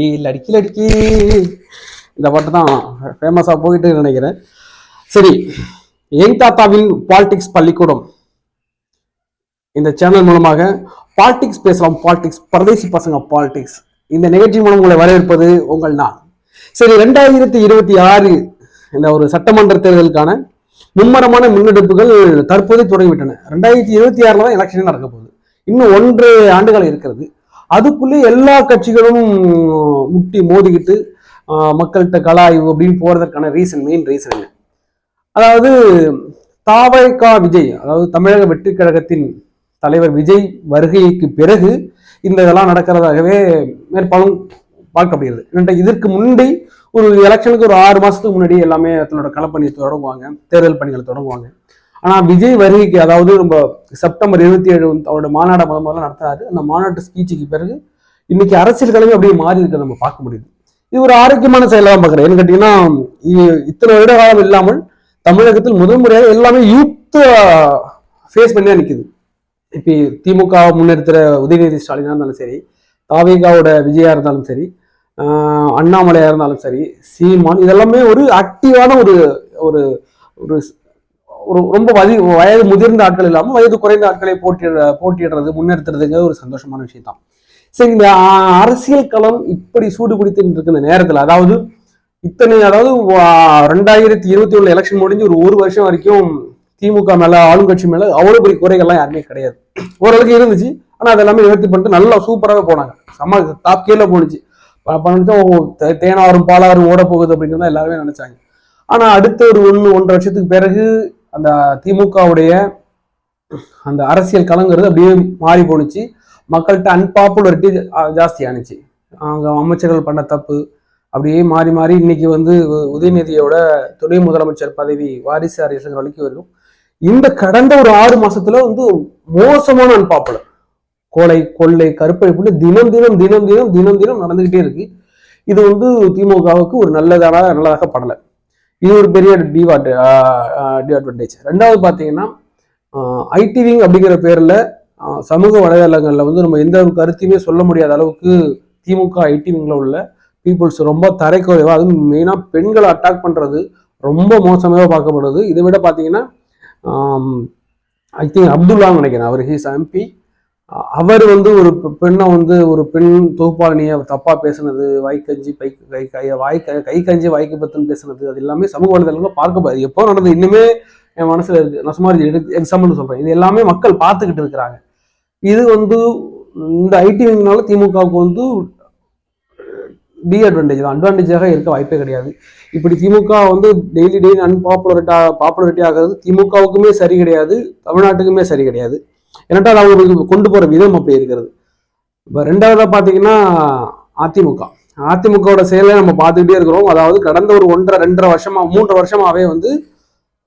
ஏய் லடிக்கி லடிக்கி. இந்த பாட்டு தான் ஃபேமஸாக போயிட்டு நினைக்கிறேன். சரி எங் தாத்தாவின் பாலிடிக்ஸ் பள்ளிக்கூடம். இந்த சேனல் மூலமாக பாலிடிக்ஸ் பேசலாம். பாலிடிக்ஸ் பரதேசி பசங்க பாலிடிக்ஸ் இந்த நிகழ்ச்சி மூலம் உங்களை வரவேற்பது உங்கள் நான். சரி ரெண்டாயிரத்தி இருபத்தி ஆறு இந்த ஒரு சட்டமன்ற தேர்தலுக்கான மும்மரமான முன்னெடுப்புகள் தற்போது தொடங்கிவிட்டன. ரெண்டாயிரத்தி இருபத்தி ஆறுல தான் எலெக்ஷனே நடக்க போகுது. இன்னும் ஒன்று ஆண்டுகள் இருக்கிறது. அதுக்குள்ளே எல்லா கட்சிகளும் முட்டி மோதிக்கிட்டு மக்கள்கிட்ட கலாய்வு அப்படின்னு போறதற்கான ரீசன் மெயின் ரீசன் என்ன? அதாவது தாவைக்கா விஜய் அதாவது தமிழக வெற்றி கழகத்தின் தலைவர் விஜய் வருகைக்கு பிறகு இந்த இதெல்லாம் நடக்கிறதாகவே மேற்பாலும் பார்க்கப்படுகிறது. ஏன்னா இதற்கு முன்னாடி ஒரு எலெக்ஷனுக்கு ஒரு ஆறு மாசத்துக்கு முன்னாடி எல்லாமே தன்னோட களப்பணியை தொடங்குவாங்க தேர்தல் பணிகளை தொடங்குவாங்க. ஆனா விஜய் வருகைக்கு அதாவது நம்ம செப்டம்பர் இருபத்தி ஏழு அவரோட மாநாட முத முதல்ல நடத்துறாரு. அந்த மாநாட்டு ஸ்பீச்சுக்கு பிறகு இன்னைக்கு அரசியல் கிழமை அப்படியே மாறி இருக்கிறத நம்ம பார்க்க முடியுது. இது ஒரு ஆரோக்கியமான செயலாக தான் பார்க்குறேன். ஏன்னு கேட்டீங்கன்னா இ- இத்தனை வருட காலம் இல்லாமல் தமிழகத்தில் முதல் முறையாக எல்லாமே யூத் ஃபேஸ் பண்ணி தான் நிற்குது இப்போ திமுக முன்னெடுத்துற உதயநிதி ஸ்டாலினா இருந்தாலும் சரி தாவேகாவோட விஜயா இருந்தாலும் சரி அண்ணாமலையா இருந்தாலும் சரி சீமான் இதெல்லாமே ஒரு ஆக்டிவான ஒரு ஒரு ஒரு ரொம்ப வதி வயது முதிர்ந்த ஆட்கள் இல்லாமல் வயது குறைந்த ஆட்களை போட்டியிட போட்டியிடுறது முன்னெடுத்துறதுங்க ஒரு சந்தோஷமான விஷயம் தான் சரி இந்த அரசியல் களம் இப்படி சூடு பிடித்து இருக்கிற நேரத்தில் அதாவது இத்தனை அதாவது ரெண்டாயிரத்தி இருபத்தி ஒண்ணு எலெக்ஷன் முடிஞ்சு ஒரு ஒரு வருஷம் வரைக்கும் திமுக மேல ஆளுங்கட்சி மேல அவ்வளவு பெரிய குறைகள்லாம் யாருமே கிடையாது. ஓரளவுக்கு இருந்துச்சு. ஆனா அதெல்லாமே நிவர்த்தி பண்ணிட்டு நல்லா சூப்பராகவே போனாங்க. செம்ம டாப் கீழே போனுச்சு பண்ணிட்டு தேனாரும் பாலாரும் ஓட போகுது அப்படின்னு தான் எல்லாருமே நினைச்சாங்க. ஆனா அடுத்த ஒரு ஒன்று ஒன்றரை வருஷத்துக்கு பிறகு அந்த திமுகவுடைய அந்த அரசியல் களங்கிறது அப்படியே மாறி போணுச்சு. மக்கள்கிட்ட அன்பாப்புலரிட்டி ஜாஸ்தி ஆணுச்சு. அவங்க அமைச்சர்கள் பண்ண தப்பு அப்படியே மாறி மாறி இன்னைக்கு வந்து உதயநிதியோட துணை முதலமைச்சர் பதவி வாரிசு அரசுகள் வரைக்கும் வரும் இந்த கடந்த ஒரு ஆறு மாசத்துல வந்து மோசமான அன்பாப்புலர் கொலை கொள்ளை கருப்பழிப்பு தினம் தினம் தினம் தினம் தினம் தினம் நடந்துகிட்டே இருக்கு. இது வந்து திமுகவுக்கு ஒரு நல்லதான நல்லதாக படலை. இது ஒரு பெரிய டிவாட் டிஅட்வான்டேஜ் uh, uh, ரெண்டாவது பார்த்தீங்கன்னா uh, ஐடிவிங் அப்படிங்கிற பேரில் சமூக வலைதளங்களில் வந்து நம்ம எந்த ஒரு கருத்தையுமே சொல்ல முடியாத அளவுக்கு திமுக ஐடி உள்ள பீப்புள்ஸ் ரொம்ப தரைக்குறைவாக அதுவும் மெயினாக பெண்களை அட்டாக் பண்ணுறது ரொம்ப மோசமாக பார்க்கப்படுது. இதை விட பார்த்தீங்கன்னா um, ஐ திங்க் அப்துல்லான்னு நினைக்கிறேன். அவர் ஹீஸ் எம்பி அவர் வந்து ஒரு பெண்ணை வந்து ஒரு பெண் தொகுப்பாளினியை தப்பா பேசுனது வாய்க்கஞ்சி பை கை கை வாய் கை கஞ்சி வாய்க்கு பத்துன்னு பேசுனது அது எல்லாமே சமூக வலைதளங்கள் பார்க்க அது எப்போ நடந்தது இன்னுமே என் மனசுல இருக்கு. நான் சுமார் எக்ஸாம்பிள் சொல்றேன். இது எல்லாமே மக்கள் பார்த்துக்கிட்டு இருக்கிறாங்க. இது வந்து இந்த ஐடிவிங்னால திமுகவுக்கு வந்து டிஅட்வான்டேஜ் தான். அட்வான்டேஜாக இருக்க வாய்ப்பே கிடையாது. இப்படி திமுக வந்து டெய்லி டெய்லி அன்பாப்புலரிட்டா பாப்புலரிட்டி ஆகிறது திமுகவுக்குமே சரி கிடையாது தமிழ்நாட்டுக்குமே சரி கிடையாது. ஏன்னாட்டால் அவங்களுக்கு கொண்டு போகிற விதம் அப்படி இருக்கிறது. இப்போ ரெண்டாவதாக பார்த்தீங்கன்னா அதிமுக. அதிமுகவோட செயலை நம்ம பார்த்துக்கிட்டே இருக்கிறோம். அதாவது கடந்த ஒரு ஒன்றரை ரெண்டரை வருஷமா மூன்றரை வருஷமாவே வந்து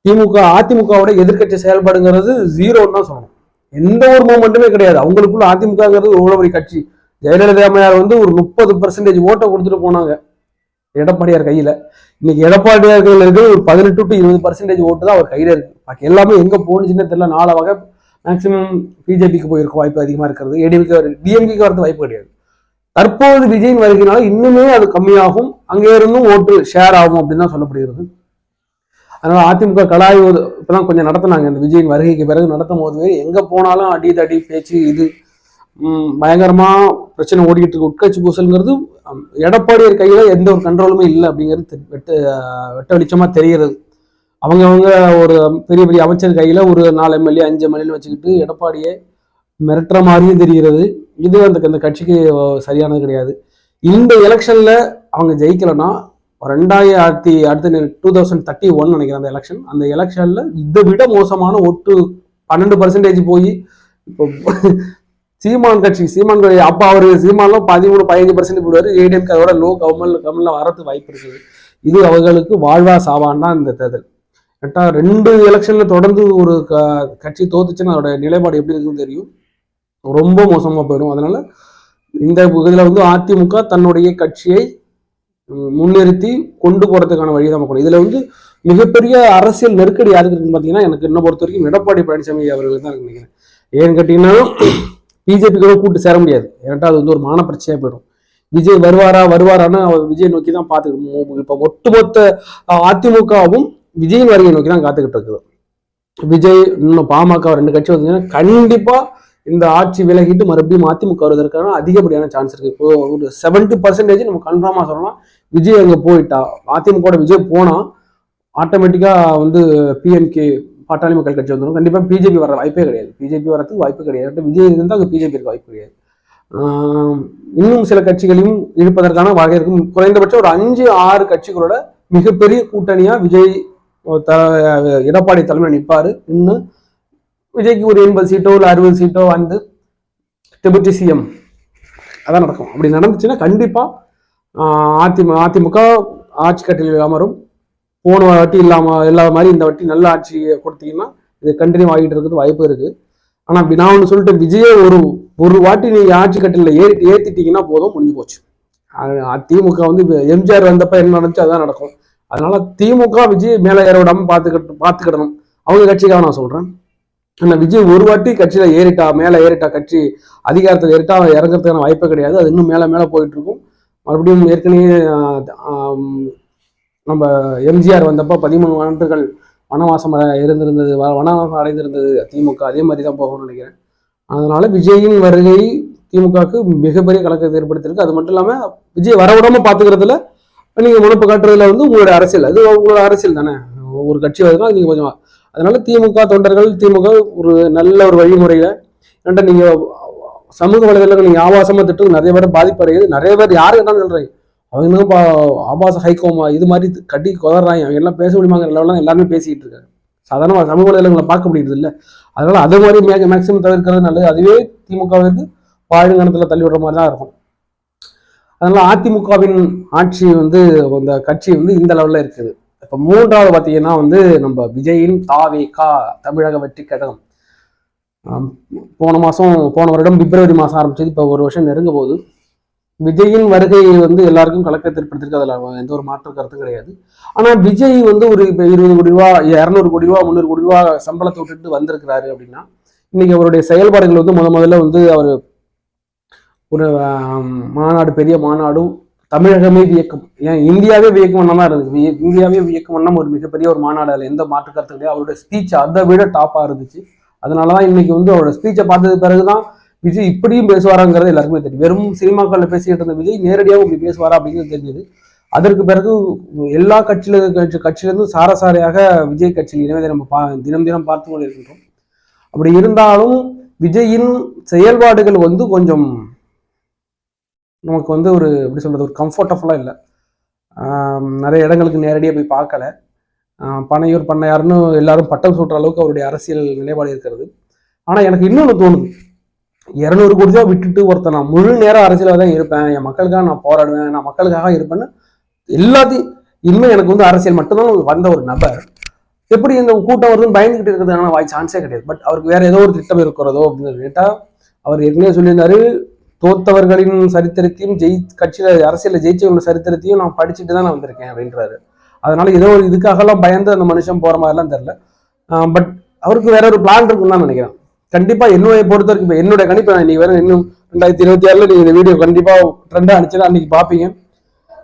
திமுக அதிமுகவோட எதிர்க்கட்சி செயல்பாடுங்கிறது ஜீரோன்னு தான் சொல்லணும். எந்த ஒரு மூமெண்ட்டுமே கிடையாது. அவங்களுக்குள்ள அதிமுகங்கிறது எவ்வளோ பெரிய கட்சி. ஜெயலலிதா அம்மையார் வந்து ஒரு முப்பது பர்சன்டேஜ் ஓட்டை கொடுத்துட்டு போனாங்க. எடப்பாடியார் கையில். இன்னைக்கு எடப்பாடியார் கையில் இருக்கிற ஒரு பதினெட்டு டு இருபது பர்சன்டேஜ் ஓட்டு தான் அவர் கையில் இருக்கு. பாக்கி எல்லாமே எங்கே போனுச்சுன்னு தெரியல. நாலு வகை மேக்சிமம் பிஜேபிக்கு போயிருக்க வாய்ப்பு அதிகமாக இருக்கிறது. ஏடிஎம்கே டிஎம்கேக்கு வரது வாய்ப்பு கிடையாது. தற்போது விஜயின் வருகையினால இன்னுமே அது கம்மியாகும். அங்கே இருந்தும் ஓட்டு ஷேர் ஆகும் அப்படின்னு தான் சொல்லப்படுகிறது. அதனால அதிமுக கலாய் இப்போதான் கொஞ்சம் நடத்தினாங்க. இந்த விஜயின் வருகைக்கு பிறகு நடத்தும் போது எங்கே போனாலும் அடி தடி பேச்சு இது பயங்கரமாக பிரச்சனை ஓடிக்கிட்டு இருக்கு. உட்கட்சி பூசல்ங்கிறது எடப்பாடியர் கையில் எந்த ஒரு கண்ட்ரோலுமே இல்லை அப்படிங்கிறது வெட்டு வெட்ட வெட்ட வெளிச்சமா தெரிகிறது. அவங்க அவங்க ஒரு பெரிய பெரிய அமைச்சர் கையில் ஒரு நாலு எம்எல்ஏ அஞ்சு எம்எல்ஏன்னு வச்சுக்கிட்டு எடப்பாடியை மிரட்டுற மாதிரியும் தெரிகிறது. இது அந்த அந்த கட்சிக்கு சரியானது கிடையாது. இந்த எலெக்ஷனில் அவங்க ஜெயிக்கலைன்னா ரெண்டாயிரத்தி அடுத்த டூ தௌசண்ட் தேர்ட்டி ஒன் நினைக்கிறேன் அந்த எலெக்ஷன். அந்த எலெக்ஷனில் இதை விட மோசமான ஒட்டு பன்னெண்டு பர்சன்டேஜ் போய் இப்போ சீமான் கட்சி சீமான் கட்சி அப்போ அவர் சீமான்லாம் பதிமூணு பதினஞ்சு பர்சன்ட் போடுவார். ஏடிஎம்கே அதோட லோ கவர்மெண்ட் கவர்மெண்ட்ல வரது வாய்ப்பு இருக்குது. இது அவர்களுக்கு வாழ்வா சாவான் தான் இந்த தேர்தல். கரெக்டாக ரெண்டு எலெக்ஷனில் தொடர்ந்து ஒரு க- கட்சி தோத்துச்சுன்னா அதோட நிலைப்பாடு எப்படி இருக்குன்னு தெரியும். ரொம்ப மோசமாக போயிடும். அதனால் இந்த இதில் வந்து அதிமுக தன்னுடைய கட்சியை முன்னிறுத்தி கொண்டு போகிறதுக்கான வழி தான் பார்க்கணும். இதில் வந்து மிகப்பெரிய அரசியல் நெருக்கடி யாருக்கு இருக்குன்னு பார்த்தீங்கன்னா எனக்கு என்ன பொறுத்த வரைக்கும் எடப்பாடி பழனிசாமி அவர்கள் தான் நினைக்கிறேன். ஏன்னு கேட்டிங்கன்னா பிஜேபி கூட கூட்டு சேர முடியாது. ஏன்டா அது வந்து ஒரு மான பிரச்சனையாக போயிடும். விஜய் வருவாரா வருவாரான்னு அவர் விஜய் நோக்கி தான் பார்த்துக்கணும். இப்போ ஒட்டுமொத்த அதிமுகவும் விஜயின் வருகை நோக்கி தான் காத்துக்கிட்டு இருக்குது. விஜய் இன்னும் பாமக ரெண்டு கட்சி வந்தீங்கன்னா கண்டிப்பா இந்த ஆட்சி விலகிட்டு மறுபடியும் அதிமுக வருவதற்கான அதிகப்படியான சான்ஸ் இருக்கு. இப்போ ஒரு செவன்டி பர்சன்டேஜ் நம்ம கன்ஃபார்மா சொல்லலாம். விஜய் அங்க போயிட்டா அதிமுக விஜய் போனா ஆட்டோமேட்டிக்கா வந்து பிஎம்கே பாட்டாளி மக்கள் கட்சி வந்துடும் கண்டிப்பா பிஜேபி வர வாய்ப்பே கிடையாது. பிஜேபி வரதுக்கு வாய்ப்பு கிடையாது. விஜய் இருந்தால் அங்கே பிஜேபி இருக்க வாய்ப்பு கிடையாது. இன்னும் சில கட்சிகளையும் இழுப்பதற்கான வகை இருக்கும் குறைந்தபட்சம் ஒரு அஞ்சு ஆறு கட்சிகளோட மிகப்பெரிய கூட்டணியா விஜய் எடப்பாடி தலைமையில் நிற்பார் இன்னும் விஜய்க்கு ஒரு எண்பது சீட்டோ இல்லை அறுபது சீட்டோ வந்து டெபுட்டி சிஎம் அதான் நடக்கும். அப்படி நடந்துச்சுன்னா கண்டிப்பாக அதிமுக அதிமுக ஆட்சி கட்டில் அமரும் போன வாட்டி இல்லாமல் இல்லாத மாதிரி இந்த வாட்டி நல்ல ஆட்சியை கொடுத்தீங்கன்னா இது கண்டினியூ ஆகிட்டு இருக்கிறது வாய்ப்பு இருக்குது ஆனால் அப்படி நான் ஒன்று சொல்லிட்டு விஜயை ஒரு ஒரு வாட்டி நீங்கள் ஆட்சி கட்டில ஏறி ஏற்றிட்டீங்கன்னா போதும் முடிஞ்சு போச்சு. அதிமுக வந்து எம்ஜிஆர் வந்தப்போ என்ன நடந்துச்சு அதான் நடக்கும். அதனால திமுக விஜய் மேலே ஏற விடாம பார்த்துக்கிட்டு பார்த்துக்கிடணும். அவங்க கட்சிக்காக நான் சொல்றேன். ஆனால் விஜய் ஒரு வாட்டி கட்சியில் ஏறிட்டா மேலே ஏறிட்டா கட்சி அதிகாரத்தில் ஏறிட்டா அவன் இறங்குறதுக்கான வாய்ப்பே கிடையாது. அது இன்னும் மேலே மேலே போயிட்டு இருக்கும் மறுபடியும் ஏற்கனவே நம்ம எம்ஜிஆர் வந்தப்போ பதிமூணு ஆண்டுகள் வனவாசம் இருந்திருந்தது. வ- வனவாசம் அடைந்திருந்தது திமுக. அதே மாதிரி தான் போகணும்னு நினைக்கிறேன். அதனால விஜயின் வருகை திமுகவுக்கு மிகப்பெரிய கலக்கத்தை ஏற்படுத்தியிருக்கு. அது மட்டும் இல்லாமல் விஜய் வரவிடாம பார்த்துக்கிறதுல நீங்கள் முனப்பு காட்டுறதுல வந்து உங்களோட அரசியல். அது உங்களோட அரசியல் தானே? ஒரு கட்சி வருதுன்னா நீங்கள் கொஞ்சம் அதனால திமுக தொண்டர்கள் திமுக ஒரு நல்ல ஒரு வழிமுறையில ஏன்டா நீங்கள் சமூக வலைதளங்கள் நீங்கள் ஆபாசமாக திட்டு நிறைய பேர் பாதிப்படைகிறது நிறைய பேர் யாரு என்ன சொல்றீங்க. அவங்க பா- ஆபாச ஹைகோமா இது மாதிரி கட்டி குதறாங்க. அவங்க எல்லாம் பேச முடியுமாங்கிற லெவலாம் எல்லாருமே பேசிக்கிட்டு இருக்காங்க. சாதாரணமாக சமூக வலைதளங்களை பார்க்க முடியுது இல்லை. அதனால அதே மாதிரி மேக மேக்சிமம் தவிர்க்கிறது நல்லது அதுவே திமுகவிற்கு பாழுங்கணத்துல தள்ளி விடுற மாதிரி தான் இருக்கும். அதனால அதிமுகவின் ஆட்சி வந்து அந்த கட்சி வந்து இந்த லெவல்ல இருக்குது. இப்ப மூன்றாவது பார்த்தீங்கன்னா வந்து நம்ம விஜயின் தாவே கா தமிழக வெற்றி கழகம். போன மாசம் போன வருடம் பிப்ரவரி மாசம் ஆரம்பிச்சது இப்போ ஒரு வருஷம் நெருங்க போது விஜயின் வருகை வந்து எல்லாருக்கும் கலக்கத்தை ஏற்படுத்திருக்கு அதில் எந்த ஒரு மாற்று கருத்தும் கிடையாது. ஆனால் விஜய் வந்து ஒரு இப்போ இருபது கோடி ரூபா இரநூறு கோடி ரூபா முந்நூறு கோடி ரூபா சம்பளத்தை விட்டுட்டு வந்திருக்கிறாரு அப்படின்னா இன்னைக்கு அவருடைய செயல்பாடுகள் வந்து முத முதல்ல வந்து அவர் ஒரு மாநாடு பெரிய மாநாடும் தமிழகமே வியக்கும். ஏன் இந்தியாவே வியக்கும் வண்ணமா இருந்துச்சு. இந்தியாவே வியக்கும் வண்ணம் ஒரு மிகப்பெரிய ஒரு மாநாடு. அதில் எந்த மாற்று கருத்து கிடையாது. அவரோட ஸ்பீச் அதை விட டாப்பாக இருந்துச்சு. அதனாலதான் இன்னைக்கு வந்து அவரோட ஸ்பீச்சை பார்த்தது பிறகுதான் விஜய் இப்படியும் பேசுவாராங்கிறது எல்லாருக்குமே தெரியும். வெறும் சினிமாக்களில் பேசிக்கிட்டு இருந்த விஜய் நேரடியாக இப்படி பேசுவாரா அப்படிங்கிறது தெரிஞ்சது. அதற்கு பிறகு எல்லா கட்சியில கட்சி- கட்சியிலிருந்தும் சாரசாரையாக விஜய் கட்சியில் இணைவதை நம்ம பா தினம் தினம் பார்த்து கொண்டிருக்கின்றோம். அப்படி இருந்தாலும் விஜயின் செயல்பாடுகள் வந்து கொஞ்சம் நமக்கு வந்து ஒரு எப்படி சொல்கிறது ஒரு கம்ஃபர்டபுளாக இல்லை. நிறைய இடங்களுக்கு நேரடியாக போய் பார்க்கல. பனையூர் பண்ணையார்னு எல்லாரும் பட்டம் சூட்டுற அளவுக்கு அவருடைய அரசியல் நிலைப்பாடு இருக்கிறது. ஆனால் எனக்கு இன்னொன்று தோணுது. இரநூறு கோடி ரூபா விட்டுட்டு ஒருத்தன் நான் முழு நேரம் அரசியலாக தான் இருப்பேன். என் மக்களுக்காக நான் போராடுவேன். நான் மக்களுக்காக இருப்பேன்னு எல்லாத்தையும் இன்னும் எனக்கு வந்து அரசியல் மட்டும்தான் வந்த ஒரு நபர். எப்படி இந்த கூட்டம் வருதுன்னு பயந்துகிட்டு இருக்கிறதுக்கான வாய் சான்ஸே கிடையாது. பட் அவருக்கு வேற ஏதோ ஒரு திட்டம் இருக்கிறதோ அப்படின்னு கேட்டால் அவர் ஏற்கனவே சொல்லியிருந்தாரு தோத்தவர்களின் சரித்திரத்தையும் ஜெயி கட்சியில அரசியலில் ஜெயிச்சவங்களோட சரித்திரத்தையும் நான் படிச்சுட்டு தான் நான் வந்திருக்கேன் அப்படின்றாரு. அதனால ஏதோ ஒரு இதுக்காகலாம் பயந்து அந்த மனுஷன் போற மாதிரிலாம் தெரில பட் அவருக்கு வேற ஒரு பிளான் இருக்குன்னு தான் நினைக்கிறேன். கண்டிப்பா என்னுடைய பொறுத்த வரைக்கும் இப்ப என்னுடைய கணிப்பு நான் இன்னைக்கு வேற இன்னும் ரெண்டாயிரத்தி இருபத்தி ஆறுல நீங்க இந்த வீடியோ கண்டிப்பா ட்ரெண்டா அனுப்பிச்சுன்னா அன்னைக்கு பாப்பீங்க.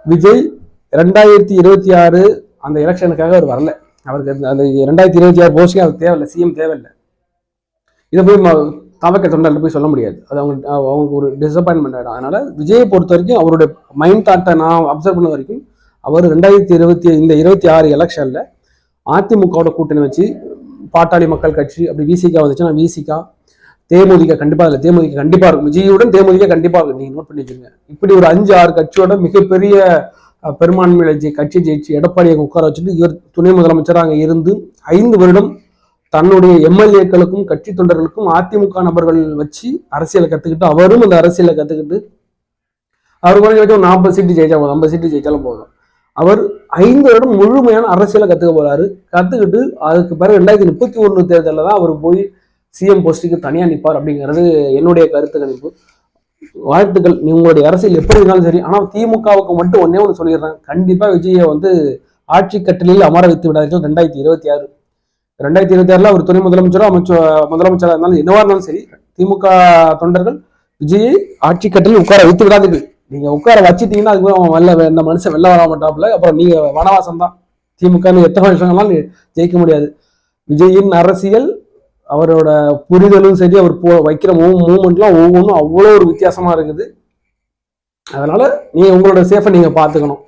விஜய் ரெண்டாயிரத்தி இருபத்தி ஆறு அந்த எலெக்ஷனுக்காக அவர் வரல. அவருக்கு அந்த- ரெண்டாயிரத்தி இருபத்தி ஆறு போஸ்டிங் அவருக்கு தேவையில்லை சிஎம் தேவையில்லை. இதை போய் தவக்க தொண்டர்கிட்ட போய் சொல்ல முடியாது. அது அவங்க அவங்க ஒரு டிசப்பாயின்மெண்ட் ஆகிடும் அதனால விஜயை பொறுத்த வரைக்கும் அவருடைய மைண்ட் தாட்டை நான் அப்சர்வ் பண்ண வரைக்கும் அவர் ரெண்டாயிரத்தி இருபத்தி இந்த இருபத்தி ஆறு எலெக்ஷனில் அதிமுகவோட கூட்டணி வச்சு பாட்டாளி மக்கள் கட்சி அப்படி விசிகா வந்துச்சுன்னா விசிகா தேமுதிக கண்டிப்பாக இல்லை தேமுதிக கண்டிப்பாக இருக்கும். விஜயுடன் தேமுதிக கண்டிப்பாக இருக்கும். நீங்கள் நோட் பண்ணி வச்சுருங்க. இப்படி ஒரு அஞ்சு ஆறு கட்சியோட மிகப்பெரிய அஹ், பெரும்பான்மையில கட்சி ஜெயிச்சு எடப்பாடியை உட்கார வச்சுட்டு இவர் துணை முதலமைச்சராக இருந்து ஐந்து வருடம் தன்னுடைய எம்எல்ஏக்களுக்கும் கட்சி தொண்டர்களுக்கும் அதிமுக நபர்கள் வச்சு அரசியலை கற்றுக்கிட்டு அவரும் அந்த அரசியலை கற்றுக்கிட்டு அவர் குறைஞ்சபட்சம் ஒரு நாற்பது சீட்டு ஜெயிச்சா போதும் ஐம்பது சீட்டு ஜெயிச்சாலும் போதும். அவர் ஐந்து வருடம் முழுமையான அரசியலை கற்றுக்க போறாரு. கற்றுக்கிட்டு அதுக்கு பிறகு ரெண்டாயிரத்தி முப்பத்தி ஒன்று தேர்தலில் தான் அவர் போய் சிஎம் போஸ்ட்டுக்கு தனியாக நிற்பார் அப்படிங்கிறது என்னுடைய கருத்து கணிப்பு. வாழ்த்துக்கள். உங்களுடைய அரசியல் எப்படி இருந்தாலும் சரி ஆனால் திமுகவுக்கு மட்டும் ஒன்னே ஒன்று சொல்லிடுறேன். கண்டிப்பாக விஜயை வந்து ஆட்சி கட்டளையில் அமர வைத்து விடாதீர்கள். ரெண்டாயிரத்தி இருபத்தி ஆறு. ரெண்டாயிரத்தி இருபத்தி ஆறுல அவர் துணை முதலமைச்சரோ அமைச்சர் முதலமைச்சராக இருந்தாலும் என்னவா இருந்தாலும் சரி திமுக தொண்டர்கள் விஜயை ஆட்சி கட்டில் உட்கார வைத்து விடாதீர்கள். நீங்க உட்கார வச்சுட்டீங்கன்னா அதுக்கு அவன் வெளில இந்த மனுஷன் வெளில வர மாட்டாப்புல. அப்புறம் நீங்க வனவாசம் தான். திமுக எத்தனை வருஷங்களாலும் ஜெயிக்க முடியாது. விஜயின் அரசியல் அவரோட புரிதலும் சரி அவர் போ வைக்கிற மூவ் மூமெண்ட்லாம் ஒவ்வொன்றும் அவ்வளோ ஒரு வித்தியாசமா இருக்குது. அதனால நீங்க உங்களோட சேஃபை நீங்க பார்த்துக்கணும்.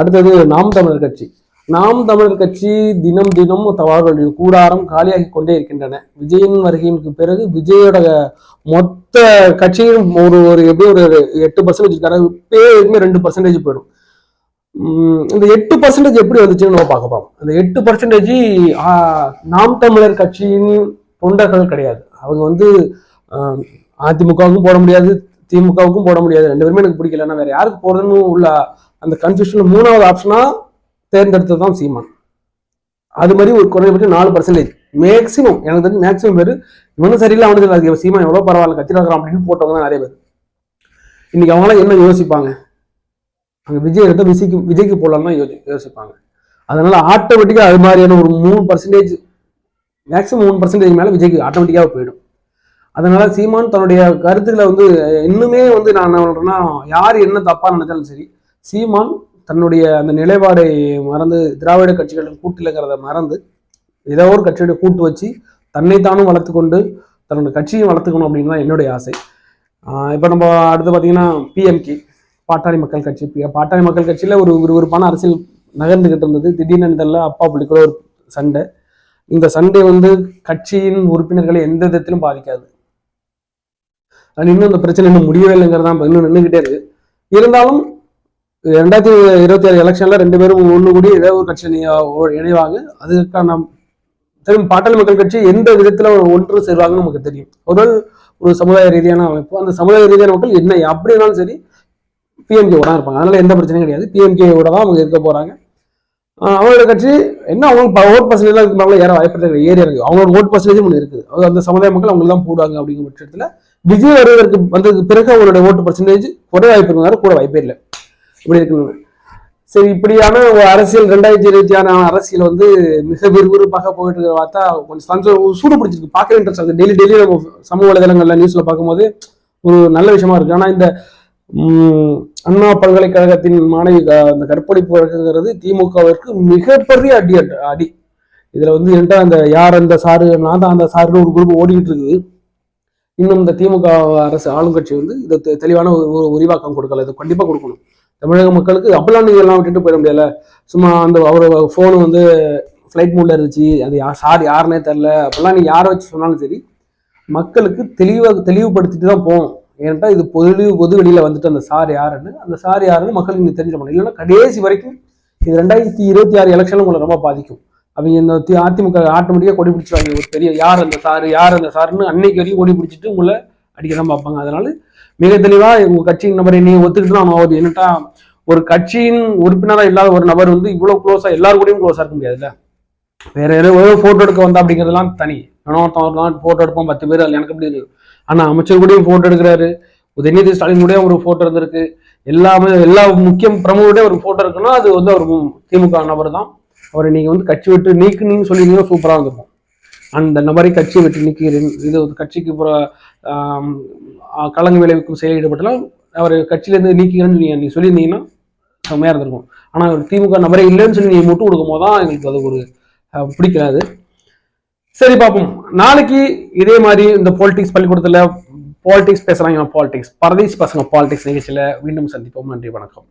அடுத்தது நாம் தமிழர் கட்சி. நாம் தமிழர் கட்சி தினம் தினம் தவறுகள் கூடாரம் காலியாகி கொண்டே இருக்கின்றன. விஜயின் வருகைக்கு பிறகு விஜயோட மொத்த கட்சியும் ஒரு ஒரு எப்படி ஒரு எட்டு பர்சன்டேஜ் இருக்காரு எதுவுமே ரெண்டு பர்சன்டேஜ் போயிடும். இந்த எட்டு பர்சன்டேஜ் எப்படி வந்துச்சுன்னு நம்ம பார்க்க போறோம். அந்த எட்டு பர்சன்டேஜ் நாம் தமிழர் கட்சியின் தொண்டர்கள் கிடையாது. அவங்க வந்து அதிமுகவுக்கும் போட முடியாது திமுகவுக்கும் போட முடியாது. ரெண்டு பேருமே எனக்கு பிடிக்கல நான் வேற யாருக்கு போறதுன்னு உள்ள அந்த கன்ஃபியூஷன்ல மூணாவது ஆப்ஷனா தேர்ந்தெடுத்தது தான் சீமான். அது மாதிரி ஒரு குறைந்தபட்சம் நாலு பர்சன்டேஜ் மேக்ஸிமம் எனக்கு தெரிஞ்சு மேக்ஸிமம் பேர் இவனும் சரியில்லை அவனுக்கு இல்லை சீமான் எவ்வளோ பரவாயில்ல கட்சியில் இருக்கிறான் அப்படின்னு போட்டவங்க தான் நிறைய பேர். இன்னைக்கு அவங்களாம் என்ன யோசிப்பாங்க? அங்கே விஜய் எடுத்து விஜய்க்கு விஜய்க்கு போடலாம் தான் யோசி யோசிப்பாங்க. அதனால ஆட்டோமேட்டிக்காக அது மாதிரியான ஒரு மூணு பர்சன்டேஜ் மேக்ஸிமம் மூணு பர்சன்டேஜ் மேலே விஜய்க்கு ஆட்டோமேட்டிக்காக போயிடும். அதனால சீமான் தன்னுடைய கருத்துக்களை வந்து இன்னுமே வந்து நான் என்ன சொல்றேன்னா யார் என்ன தப்பா நினைச்சாலும் சரி சீமான் தன்னுடைய அந்த நிலைப்பாடை மறந்து திராவிட கட்சிகளின் கூட்டிலங்கிறத மறந்து ஏதோ ஒரு கட்சியோட கூட்டு வச்சு தன்னைத்தானும் வளர்த்துக்கொண்டு தன்னுடைய தன்னோட கட்சியும் வளர்த்துக்கணும் அப்படின்னு தான் என்னுடைய ஆசை. இப்போ நம்ம அடுத்து பார்த்தீங்கன்னா பிஎம்கே பாட்டாளி மக்கள் கட்சி. பி- பாட்டாளி மக்கள் கட்சியில் ஒரு விறுவிறுப்பான அரசியல் நகர்ந்துகிட்டு இருந்தது. திடீர்னு தெரியல அப்பா பிள்ளைக்குள்ள ஒரு சண்டை. இந்த சண்டை வந்து கட்சியின் உறுப்பினர்களை எந்த விதத்திலும் பாதிக்காது. அது இன்னும் இந்த பிரச்சனை இன்னும் முடியவே இல்லைங்கிறது தான் இன்னும் நின்றுகிட்டே இருக்கு. இருந்தாலும் ரெண்டாயிரத்தி இருபத்தி ஆறு எலெக்ஷன்ல ரெண்டு பேரும் ஒன்று கூடி ஏதோ ஒரு கட்சி இணைவாங்க. அதுக்கான தெரியும் பாட்டாளி மக்கள் கட்சி எந்த விதத்துல ஒரு ஒன்று சேர்வாங்கன்னு நமக்கு தெரியும். ஒரு ஒரு சமுதாய ரீதியான அமைப்பு. அந்த சமுதாய ரீதியான மக்கள் என்ன அப்படி இருந்தாலும் சரி பிஎம்கே தான் இருப்பாங்க. அதனால எந்த பிரச்சனையும் கிடையாது. பிஎம்கே கூட தான் அவங்க இருக்க போறாங்க. அவங்களோட கட்சி என்ன அவங்க ஓட் பர்சன்டேஜ் இருக்கிறவங்கள ஏற வாய்ப்பு இருக்கிற ஏரியா இருக்கு. அவங்களோட ஓட் பர்சன்டேஜ் ஒன்று இருக்குது அது அந்த சமுதாய மக்கள் அவங்களுக்கு தான் போடுவாங்க அப்படிங்கிற பட்சத்தில் விஜய் வருவதற்கு வந்ததுக்கு பிறகு அவங்களோட ஓட்டு பர்சன்டேஜ் குறை வாய்ப்பு இருந்தாரு கூட வாய்ப்பே இல்லை. இப்படி இருக்கணும் சரி இப்படியான ஒரு அரசியல் ரெண்டாயிரத்தி இருபத்தி ஆறு அரசியல் வந்து மிக விறுவிறுப்பாக போயிட்டு இருக்கிற பார்த்தா கொஞ்சம் சந்தோஷம் சூடு பிடிச்சிருக்கு. பார்க்க இன்ட்ரெஸ்ட் ஆகுது. டெய்லி டெய்லி நம்ம சமூக வலைதளங்கள்ல நியூஸ்ல பார்க்கும்போது ஒரு நல்ல விஷயமா இருக்கு. ஆனா இந்த அண்ணா பல்கலைக்கழகத்தின் மாணவி க- அந்த கற்பழிப்பு வழக்குங்கிறது திமுகவிற்கு மிகப்பெரிய அடி அடி- அடி. இதுல வந்து என்கிட்ட அந்த யார் அந்த சாரு நான் தான் அந்த சாருன்னு ஒரு குரூப் ஓடிக்கிட்டு இருக்குது. இன்னும் இந்த திமுக அரசு ஆளுங்கட்சி வந்து இதை தெ- தெளிவான ஒரு ஒரு விரிவாக்கம் கொடுக்கல. இது கண்டிப்பா கொடுக்கணும். தமிழக மக்களுக்கு அப்பெல்லாம் நீங்கள் எல்லாம் விட்டுட்டு போயிட முடியல. சும்மா அந்த அவர் ஃபோனு வந்து ஃப்ளைட் மூடில் இருந்துச்சு. அது யார் சார் யாருன்னே தெரில அப்பெல்லாம் நீ யாரை வச்சு சொன்னாலும் சரி மக்களுக்கு தெளிவாக தெளிவுபடுத்திட்டு தான் போவோம். ஏன்டா இது பொது பொது வெளியில் வந்துட்டு அந்த சார் யாருன்னு அந்த சார் யாருன்னு மக்களுக்கு நீ முடியும் இல்லைன்னா கடைசி வரைக்கும் இது ரெண்டாயிரத்தி இருபத்தி ஆறு எலெக்ஷன் உங்களை ரொம்ப பாதிக்கும். அவங்க இந்த அதிமுக ஆட்டோமேட்டிக்காக கொடி பிடிச்சிருவாங்க ஒரு பெரிய யார் அந்த சாரு யார் அந்த சாருன்னு அன்னைக்கு வரைக்கும் கொடி பிடிச்சிட்டு உங்களை அடிக்க தான் பார்ப்பாங்க. அதனால மிக தெளிவாக உங்கள் கட்சியின் நபரை நீ ஒத்துக்கிட்டு தான் ஆகணும். என்னட்டா ஒரு கட்சியின் உறுப்பினராக இல்லாத ஒரு நபர் வந்து இவ்வளோ க்ளோஸாக எல்லாரு கூடயும் க்ளோஸாக இருக்க முடியாதுல்ல? வேற ஏதோ ஒரு ஃபோட்டோ எடுக்க வந்தா அப்படிங்கிறதுலாம் தனி. ஒருத்தன் ஃபோட்டோ எடுப்போம் பத்து பேர் அதில் எனக்கு அப்படி ஆனால் அமைச்சர் கூடயும் ஃபோட்டோ எடுக்கிறாரு. உதயநிதி ஸ்டாலின் கூட ஒரு ஃபோட்டோ இருந்திருக்கு. எல்லாமே எல்லா முக்கிய பிரமுகருடைய ஒரு ஃபோட்டோ இருக்குன்னா அது வந்து அவர் திமுக நபர் தான். அவரை நீங்கள் வந்து கட்சி விட்டு நீக்குனீங்கன்னு சொல்லியிருந்தீங்கன்னா சூப்பராக இருந்திருக்கும். அந்த நபரை கட்சியை விட்டு நீக்கிறேன். இது வந்து கட்சிக்கு புற விளைவிக்கும் செயல் ஈடுபட்டலாம் அவர் கட்சியிலேருந்து நீக்கிறேன்னு நீங்கள் நீ சொல்லியிருந்தீங்கன்னா செம்மையா இருந்திருக்கும். ஆனா அவர் திமுக நபரே இல்லைன்னு சொல்லி நீங்கள் முட்டு கொடுக்கும் போது தான் எங்களுக்கு அது ஒரு பிடிக்காது. சரி பார்ப்போம். நாளைக்கு இதே மாதிரி இந்த பாலிடிக்ஸ் பள்ளிக்கூடத்துல பாலிடிக்ஸ் பேசுகிறாங்க பாலிடிக்ஸ் பரதேசி பசங்க பாலிடிக்ஸ் நிகழ்ச்சியில் மீண்டும் சந்திப்போம். நன்றி வணக்கம்.